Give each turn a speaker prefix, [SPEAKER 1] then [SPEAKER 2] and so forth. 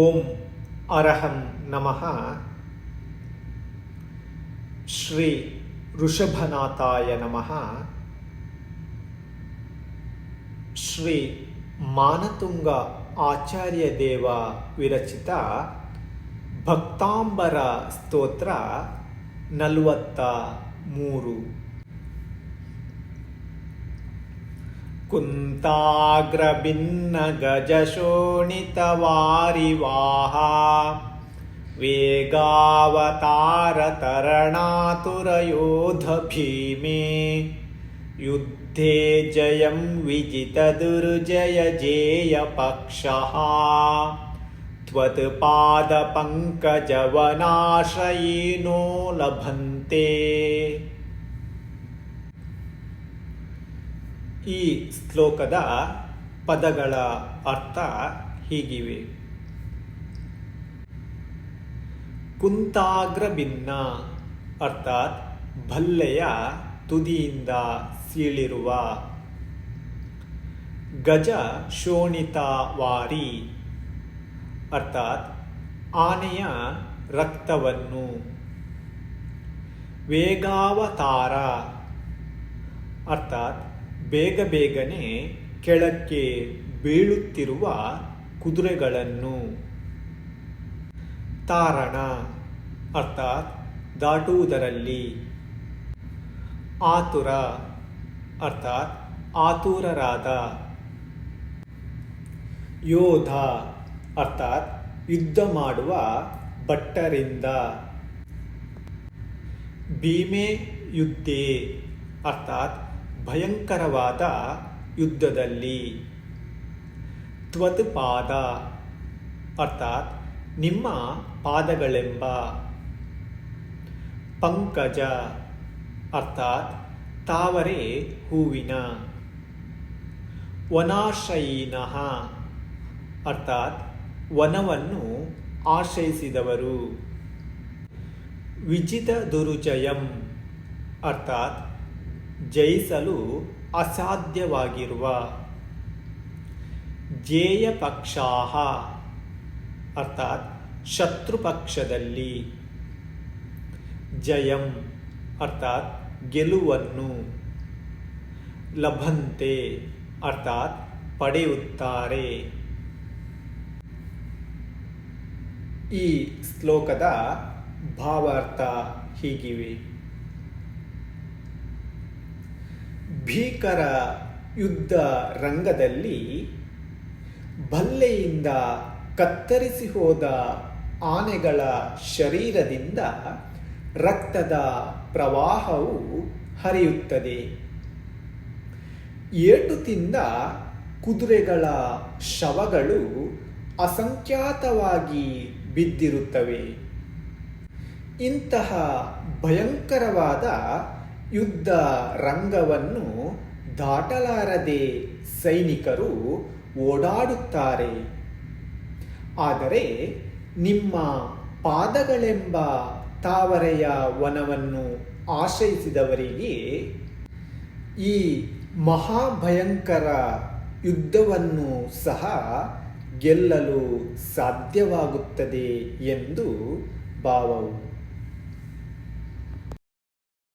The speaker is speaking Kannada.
[SPEAKER 1] ಓಂ ಅರಹಂ ನಮಃ ಶ್ರೀ ಋಷಭನಾಥಾಯ ನಮಃ ಶ್ರೀ ಮಾನತುಂಗ ಆಚಾರ್ಯ ದೇವ ವಿರಚಿತ ಭಕ್ತಾಂಬರ ಸ್ತೋತ್ರ ನಲವತ್ತ ಮೂರು कुन्ताग्रभिन्नगजशोणितवारिवाहा वेगावतारतरणातुरयोधभीमे। युद्धे जयं विजितदुर्जयजेयपक्षः। त्वत्पादपङ्कजवनाश्रयिनो लभन्ते ಈ ಶ್ಲೋಕದ ಪದಗಳ ಅರ್ಥ ಹೀಗಿವೆ. ಕುಂತಾಗ್ರ ಭಿನ್ನ ಅರ್ಥಾತ್ ಭಲ್ಲೆಯ ತುದಿಯಿಂದ ಸೀಳಿರುವ. ಗಜ ಶೋಣಿತವಾರಿ ಅರ್ಥಾತ್ ಆನೆಯ ರಕ್ತವನ್ನು. ವೇಗಾವತಾರ ಅರ್ಥಾತ್ ಬೇಗ ಬೇಗನೆ ಕೆಳಕ್ಕೆ ಬೀಳುತ್ತಿರುವ ಕುದುರೆಗಳನ್ನು. ತಾರಣ, ಅರ್ಥಾತ್ ದಾಟುವುದರಲ್ಲಿ. ಆತುರ, ಅರ್ಥಾತ್ ಆತುರರಾದ. ಯೋಧ, ಅರ್ಥಾತ್ ಯುದ್ಧ ಮಾಡುವ ಭಟ್ಟರಿಂದ. ಭೀಮೆ ಯುದ್ಧೇ, ಅರ್ಥಾತ್ ಭಯಂಕರವಾದ ಯುದ್ಧದಲ್ಲಿ ತ್ವತ್ ಪಾದ ಅರ್ಥಾತ್ ನಿಮ್ಮ ಪಾದಗಳೆಂಬ ಪಂಕಜ, ಅರ್ಥಾತ್ ತಾವರೆ ಹೂವಿನ ವನಾಶ್ರಯೀನಃ, ಅರ್ಥಾತ್ ವನವನ್ನು ಆಶ್ರಯಿಸಿದವರು. ವಿಜಿತ ದುರುಜಯಂ, ಅರ್ಥಾತ್ ಜಯಿಸಲು ಅಸಾಧ್ಯವಾಗಿರುವ ಜೇಯ ಪಕ್ಷಾಹ, ಅರ್ಥಾತ್ ಶತ್ರುಪಕ್ಷದಲ್ಲಿ ಜಯಂ, ಅರ್ಥಾತ್ ಗೆಲುವನ್ನು ಲಭಂತೆ, ಅರ್ಥಾತ್ ಪಡೆಯುತ್ತಾರೆ. ಈ ಶ್ಲೋಕದ ಭಾವಾರ್ಥ ಹೀಗಿವೆ. ಭೀಕರ ಯುದ್ಧ ರಂಗದಲ್ಲಿ ಬಲ್ಲೆಯಿಂದ ಕತ್ತರಿಸಿ ಹೋದ ಆನೆಗಳ ಶರೀರದಿಂದ ರಕ್ತದ ಪ್ರವಾಹವು ಹರಿಯುತ್ತದೆ. ಏಟು ತಿಂದ ಕುದುರೆಗಳ ಶವಗಳು ಅಸಂಖ್ಯಾತವಾಗಿ ಬಿದ್ದಿರುತ್ತವೆ. ಇಂತಹ ಭಯಂಕರವಾದ ಯುದ್ಧ ರಂಗವನ್ನು ದಾಟಲಾರದೆ ಸೈನಿಕರು ಓಡಾಡುತ್ತಾರೆ. ಆದರೆ ನಿಮ್ಮ ಪಾದಗಳೆಂಬ ತಾವರೆಯ ವನವನ್ನು ಆಶ್ರಯಿಸಿದವರಿಗೆ ಈ ಮಹಾಭಯಂಕರ ಯುದ್ಧವನ್ನು ಸಹ ಗೆಲ್ಲಲು ಸಾಧ್ಯವಾಗುತ್ತದೆ ಎಂದು ಭಾವವು.